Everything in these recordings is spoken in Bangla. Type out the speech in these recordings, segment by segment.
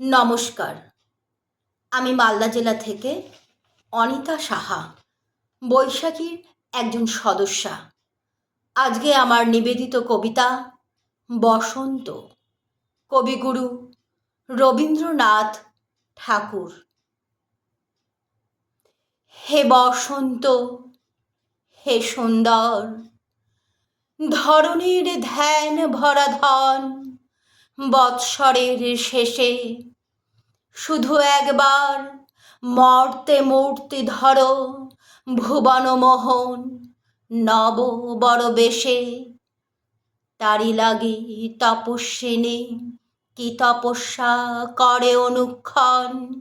নমস্কার। আমি মালদা জেলা থেকে অনিতা সাহা, বৈশাখীর একজন সদস্যা। আজকে আমার নিবেদিত কবিতা বসন্ত। কবিগুরু রবীন্দ্রনাথ ঠাকুর। হে বসন্ত, হে সুন্দর, ধরণীর ধ্যান ভরা ধন বৎসরের শেষে। শুধু একবার, মর্তে মূর্তি ধরো ভুবন মোহন নব বড় বেশে তারি লাগি তপস্বিনী, কি তপস্যা করে অনুক্ষণ?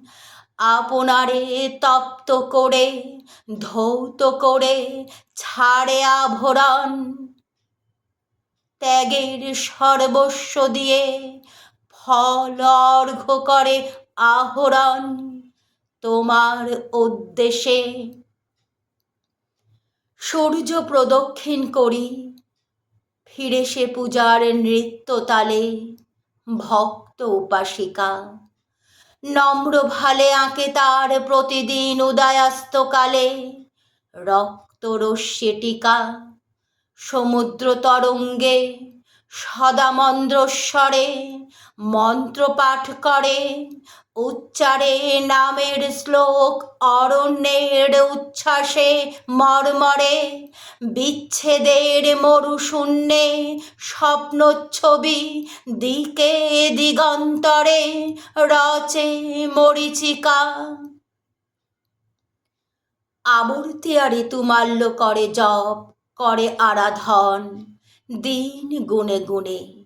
আপনারে তপ্ত করে, ধৌত করে ছাড়ে আভরণ। ত্যাগের সর্বস্ব দিয়ে ফল অর্ঘ্য করে আহরণ তোমার উদ্দেশে সূর্য প্রদক্ষিণ করি, ফিরে সে পূজার নৃত্য তালে, ভক্ত উপাসিকা। নম্র ভালে আঁকে তার প্রতিদিন উদয়াস্তকালে, রক্ত রশ্মি টিকা সমুদ্র তরঙ্গে সদা মন্দ্রস্বরে মন্ত্র পাঠ করে। উচ্চারে নামের শ্লোক অরণ্যের উচ্ছ্বাসে মর্মরে। বিচ্ছেদের মরুশূন্যে স্বপ্নচ্ছবি দিকে দিগন্তরে রচে মরিচিকা। আবর্তি আর ঋতুমাল্য করে জপ আরাধন, দিন গুনে গুনে।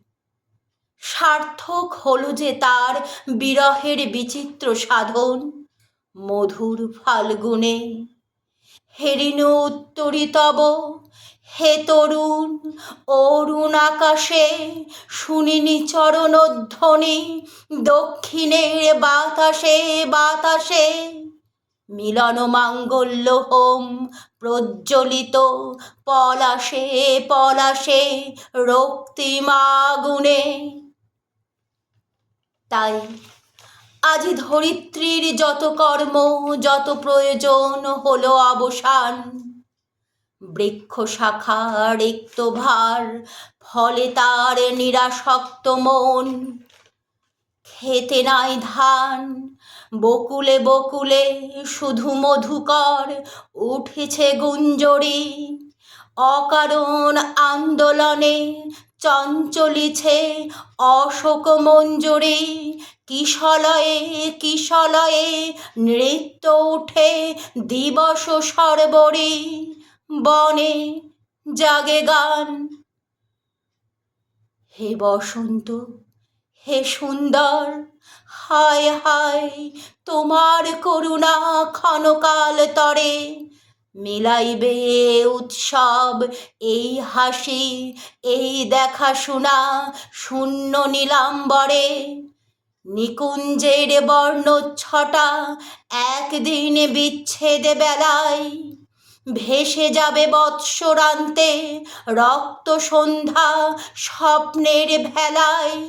সার্থক হলো যে তার বিরহের বিচিত্র সাধন, মধুর ফাল্গুনে। হেরিন উত্তরিতব হে তরুণ, অরুণ আকাশে শুনিনি চরণধ্বনি, দক্ষিণের বাতাসে বাতাসে। মিলন মাঙ্গল্য হোম প্রজ্বলিত, পলাশে পলাশে রক্তিমাগুনে তাই আজ ধরিত্রীর যত কর্ম, যত প্রয়োজন হলো অবসান। বৃক্ষ শাখা রিক্ত ভার ফলে তার নিরাসক্ত মন। খেতে নাই ধান। বকুলে বকুলে শুধু মধুকর উঠেছে গুঞ্জরি। অকারণ আন্দোলনে চঞ্চলিছে অশোক মঞ্জুরি। কিশলয়ে কিশলয়ে নৃত্য উঠে দিবস সর্বরি। বনে জাগে গান। হে বসন্ত হে সুন্দর, হায় হায়, তোমার করুণা ক্ষণকাল তরে মিলাইবে উৎসব, এই হাসি, এই দেখা শোনা শূন্য নীলাম্বরে। নিকুঞ্জের বর্ণচ্ছটা একদিন বিচ্ছেদ বেলায়, ভেসে যাবে বৎসরান্তে রক্ত সন্ধ্যা স্বপ্নের ভেলায়।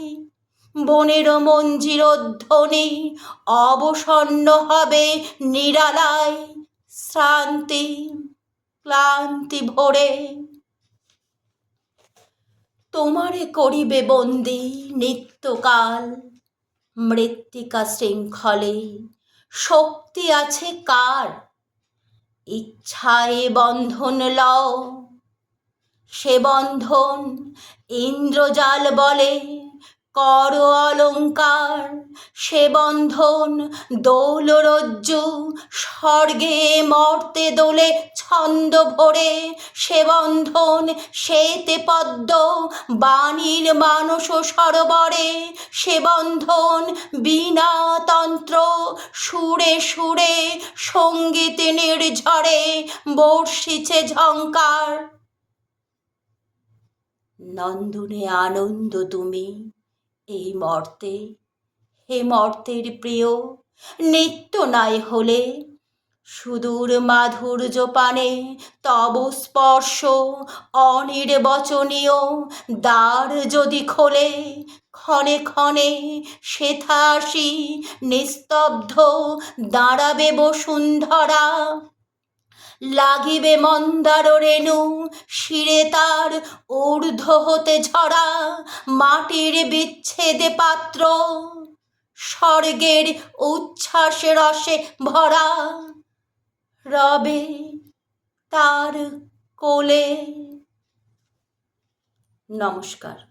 বনের মঞ্জির ধ্বনি অবসন্ন হবে নিরালায়, শ্রান্তি ক্লান্তি ভরে। তোমারে করিবে বন্দি নিত্যকাল, মৃত্তিকা শৃঙ্খলে। শক্তি আছে কার? ইচ্ছায় বন্ধন লও। সে বন্ধন ইন্দ্রজাল বলে। কর অলঙ্কার, সে বন্ধন, দৌলরজ্জু, স্বর্গে মর্তে দোলে ছন্দ ভরে, সে বন্ধন, শ্বেতে পদ্ম, বাণীর মানস সরোবরে, সে বন্ধন, বিনা তন্ত্র, সুরে সুরে, সংগীত নির্ঝরে, বর্ষিছে ঝঙ্কার। নন্দনে আনন্দ তুমি এই মর্তে, হে মর্তের প্রিয়, নিত্য নাই হলে, সুদূর মাধুর্য পানে তব স্পর্শ, অনির্বচনীয় দ্বার যদি খোলে, ক্ষণে ক্ষণে আসি নিস্তব্ধ দাঁড়াবে বসুন্ধরা। লাগিবে মন্দার রেণু, শিরে তার ঊর্ধ্ব হতে ঝরা, মাটির বিচ্ছেদে পাত্র, স্বর্গের উচ্ছ্বাসে রসে ভরা। রবে তার কোলে। নমস্কার।